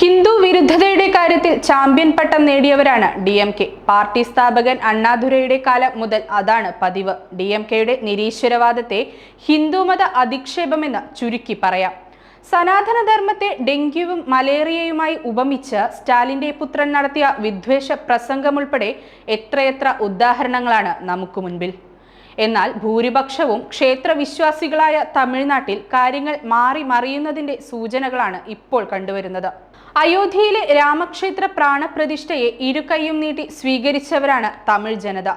ഹിന്ദു വിരുദ്ധതയുടെ കാര്യത്തിൽ ചാമ്പ്യൻ പട്ടം നേടിയവരാണ് ഡി എം കെ. പാർട്ടി സ്ഥാപകൻ അണ്ണാദുരയുടെ കാലം മുതൽ അതാണ് പതിവ്. ഡി എം കെയുടെ നിരീശ്വരവാദത്തെ ഹിന്ദുമത അധിക്ഷേപമെന്ന് ചുരുക്കി പറയാം. സനാതനധർമ്മത്തെ ഡെങ്കിയും മലേറിയയുമായി ഉപമിച്ച് സ്റ്റാലിന്റെ പുത്രൻ നടത്തിയ വിദ്വേഷ പ്രസംഗമുൾപ്പെടെ എത്രയെത്ര ഉദാഹരണങ്ങളാണ് നമുക്ക് മുൻപിൽ. എന്നാൽ ഭൂരിപക്ഷവും ക്ഷേത്രവിശ്വാസികളായ തമിഴ്നാട്ടിൽ കാര്യങ്ങൾ മാറി മറിയുന്നതിന്റെ സൂചനകളാണ് ഇപ്പോൾ കണ്ടുവരുന്നത്. അയോധ്യയിലെ രാമക്ഷേത്ര പ്രാണപ്രതിഷ്ഠയെ ഇരുകൈയും നീട്ടി സ്വീകരിച്ചവരാണ് തമിഴ് ജനത.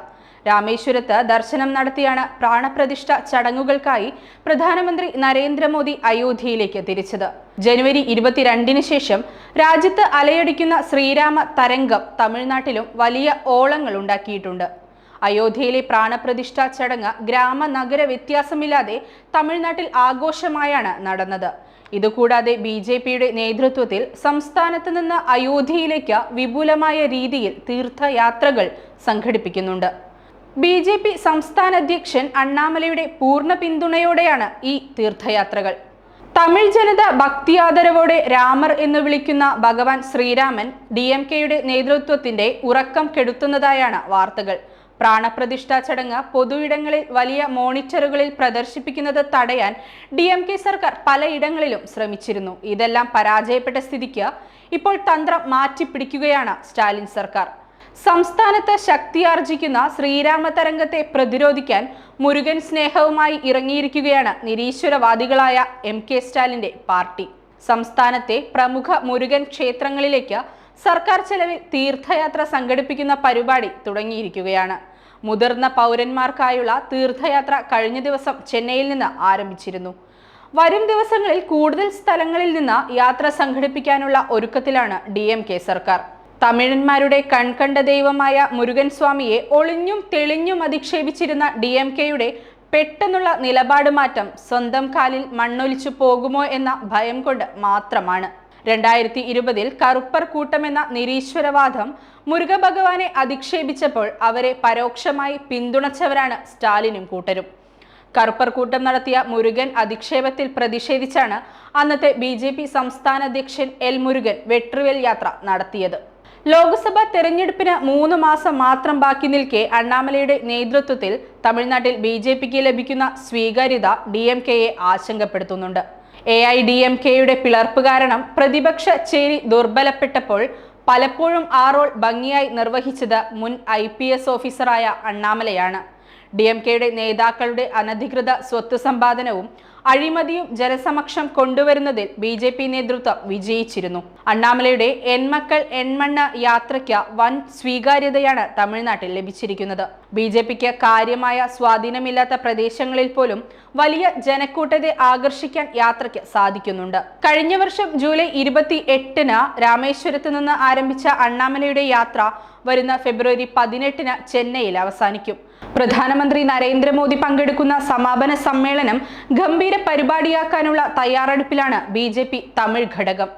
രാമേശ്വരത്ത് ദർശനം നടത്തിയാണ് പ്രാണപ്രതിഷ്ഠ ചടങ്ങുകൾക്കായി പ്രധാനമന്ത്രി നരേന്ദ്രമോദി അയോധ്യയിലേക്ക് തിരിച്ചത്. ജനുവരി ഇരുപത്തിരണ്ടിന് ശേഷം രാജ്യത്ത് അലയടിക്കുന്ന ശ്രീരാമ തരംഗം തമിഴ്നാട്ടിലും വലിയ ഓളങ്ങൾ ഉണ്ടാക്കിയിട്ടുണ്ട്. അയോധ്യയിലെ പ്രാണപ്രതിഷ്ഠാ ചടങ്ങ് ഗ്രാമ നഗര വ്യത്യാസമില്ലാതെ തമിഴ്നാട്ടിൽ ആഘോഷമായാണ് നടന്നത്. ഇതുകൂടാതെ ബി ജെ പിയുടെ നേതൃത്വത്തിൽ സംസ്ഥാനത്ത് നിന്ന് അയോധ്യയിലേക്ക് വിപുലമായ രീതിയിൽ തീർത്ഥയാത്രകൾ സംഘടിപ്പിക്കുന്നുണ്ട്. ബി ജെ പി സംസ്ഥാന അധ്യക്ഷൻ അണ്ണാമലയുടെ പൂർണ പിന്തുണയോടെയാണ് ഈ തീർത്ഥയാത്രകൾ. തമിഴ് ജനത ഭക്തിയാദരവോടെ രാമർ എന്ന് വിളിക്കുന്ന ഭഗവാൻ ശ്രീരാമൻ ഡി എം കെയുടെ നേതൃത്വത്തിന്റെ ഉറക്കം കെടുത്തുന്നതായാണ് വാർത്തകൾ. പ്രാണപ്രതിഷ്ഠാ ചടങ്ങ് പൊതുയിടങ്ങളിൽ വലിയ മോണിറ്ററുകളിൽ പ്രദർശിപ്പിക്കുന്നത് തടയാൻ ഡി എം കെ സർക്കാർ പലയിടങ്ങളിലും ശ്രമിച്ചിരുന്നു. ഇതെല്ലാം പരാജയപ്പെട്ട സ്ഥിതിക്ക് ഇപ്പോൾ തന്ത്രം മാറ്റിപ്പിടിക്കുകയാണ് സ്റ്റാലിൻ സർക്കാർ. സംസ്ഥാനത്ത് ശക്തിയാർജിക്കുന്ന ശ്രീരാമ തരംഗത്തെ പ്രതിരോധിക്കാൻ മുരുകൻ സ്നേഹവുമായി ഇറങ്ങിയിരിക്കുകയാണ് നിരീശ്വരവാദികളായ എം കെ സ്റ്റാലിന്റെ പാർട്ടി. സംസ്ഥാനത്തെ പ്രമുഖ മുരുകൻ ക്ഷേത്രങ്ങളിലേക്ക് സർക്കാർ ചെലവിൽ തീർത്ഥയാത്ര സംഘടിപ്പിക്കുന്ന പരിപാടി തുടങ്ങിയിരിക്കുകയാണ്. മുതിർന്ന പൗരന്മാർക്കായുള്ള തീർത്ഥയാത്ര കഴിഞ്ഞ ദിവസം ചെന്നൈയിൽ നിന്ന് ആരംഭിച്ചിരുന്നു. വരും ദിവസങ്ങളിൽ കൂടുതൽ സ്ഥലങ്ങളിൽ നിന്ന് യാത്ര സംഘടിപ്പിക്കാനുള്ള ഒരുക്കത്തിലാണ് ഡി എം കെ സർക്കാർ. തമിഴന്മാരുടെ കൺകണ്ട ദൈവമായ മുരുകൻ സ്വാമിയെ ഒളിഞ്ഞും തെളിഞ്ഞും അധിക്ഷേപിച്ചിരുന്ന ഡി എം കെയുടെ പെട്ടെന്നുള്ള നിലപാട് മാറ്റം സ്വന്തം കാലിൽ മണ്ണൊലിച്ചു പോകുമോ എന്ന ഭയം കൊണ്ട് മാത്രമാണ്. രണ്ടായിരത്തി ഇരുപതിൽ കറുപ്പർ കൂട്ടമെന്ന നിരീശ്വരവാദം മുരുക ഭഗവാനെ അധിക്ഷേപിച്ചപ്പോൾ അവരെ പരോക്ഷമായി പിന്തുണച്ചവരാണ് സ്റ്റാലിനും കൂട്ടരും. കറുപ്പർ കൂട്ടം നടത്തിയ മുരുകൻ അധിക്ഷേപത്തിൽ പ്രതിഷേധിച്ചാണ് അന്നത്തെ ബി ജെ പി സംസ്ഥാന അധ്യക്ഷൻ എൽ മുരുകൻ വെട്രിവൽ യാത്ര നടത്തിയത്. ലോക്സഭാ തെരഞ്ഞെടുപ്പിന് മൂന്ന് മാസം മാത്രം ബാക്കി നിൽക്കെ അണ്ണാമലയുടെ നേതൃത്വത്തിൽ തമിഴ്നാട്ടിൽ ബി ലഭിക്കുന്ന സ്വീകാര്യത ഡി ആശങ്കപ്പെടുത്തുന്നുണ്ട്. എ ഐ ഡി എം കെയുടെ പിളർപ്പ് കാരണം പ്രതിപക്ഷ ചേരി ദുർബലപ്പെട്ടപ്പോൾ പലപ്പോഴും ആ റോൾ ഭംഗിയായി നിർവഹിച്ചത് മുൻ ഐ പി എസ് ഓഫീസറായ അണ്ണാമലയാണ്. ഡി എം കെയുടെ നേതാക്കളുടെ അനധികൃത സ്വത്ത് സമ്പാദനവും അഴിമതിയും ജനസമക്ഷം കൊണ്ടുവരുന്നതിൽ ബി ജെ പി നേതൃത്വം വിജയിച്ചിരുന്നു. അണ്ണാമലയുടെ എൺമക്കൾ എൺമണ്ണ യാത്രയ്ക്ക് വൻ സ്വീകാര്യതയാണ് തമിഴ്നാട്ടിൽ ലഭിച്ചിരിക്കുന്നത്. ബി ജെ പിക്ക് കാര്യമായ സ്വാധീനമില്ലാത്ത പ്രദേശങ്ങളിൽ പോലും വലിയ ജനക്കൂട്ടത്തെ ആകർഷിക്കാൻ യാത്രയ്ക്ക് സാധിക്കുന്നുണ്ട്. കഴിഞ്ഞ വർഷം ജൂലൈ ഇരുപത്തി എട്ടിന് രാമേശ്വരത്ത് നിന്ന് ആരംഭിച്ച അണ്ണാമലയുടെ യാത്ര വരുന്ന ഫെബ്രുവരി പതിനെട്ടിന് ചെന്നൈയിൽ അവസാനിക്കും. പ്രധാനമന്ത്രി നരേന്ദ്രമോദി പങ്കെടുക്കുന്ന സമാപന സമ്മേളനം ഗംഭീര പരിപാടിയാക്കാനുള്ള തയ്യാറെടുപ്പിലാണ് ബി തമിഴ് ഘടകം.